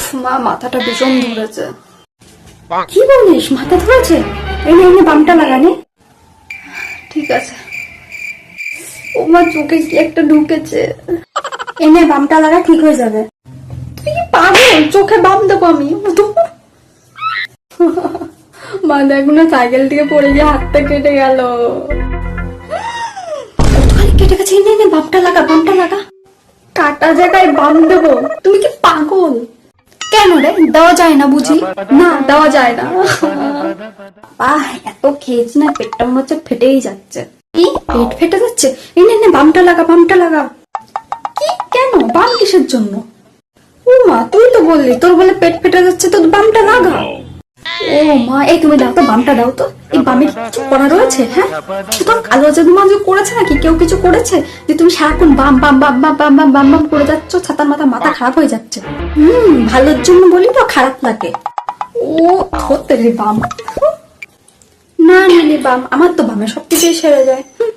উফ মা মাথাটা ভীষণ ধরেছে। কি বলিস মাথা ধরেছে? এনে এনে বামটা লাগানে। ঠিক আছে। ও মা চোখে কি একটা ঢুকেছে? এনে বামটা লাগা ঠিক হয়ে যাবে। তুই পাগল? চোখে বাম দেবো আমি। মা দেখ না সাইকেল থেকে পড়ে গিয়ে হাতটা কেটে গেল। কেটে গেছে। এনে এনে বামটা লাগা বামটা লাগা। কাটা জায়গায় বাম দেবো। তুমি কি পাগল? কেন রে দেওয়া যায় না বুঝি? না, দেওয়া যায় না। আহ এত খেয়েছি না, পেটটা মনে হচ্ছে ফেটেই যাচ্ছে। কি? পেট ফেটে যাচ্ছে? এনে নে বামটা লাগা বামটা লাগা। কি? কেন? বাম কিসের জন্য? ও মা তুই তো বললি, তোর বলে পেট ফেটে যাচ্ছে তো বামটা লাগা। মা এই তুমি দাও তো বামটা দাও তো। এই বামের কিছু করা রয়েছে হ্যাঁ? সুতরাং কালো জাদু মাজু করেছে নাকি কেউ কিছু করেছে? যে তুমি সারাক্ষণ বাম বাম বাম বাম বাম বাম বাম বাম করে যাচ্ছ ছাতার মাথা মাথা খারাপ হয়ে যাচ্ছে। হুম ভালোর জন্য বলি তো খারাপ লাগে। ও ধরতে রে বাম। না নিলে বাম আমার তো বামে সবকিছুই সেরে যায়। হুম।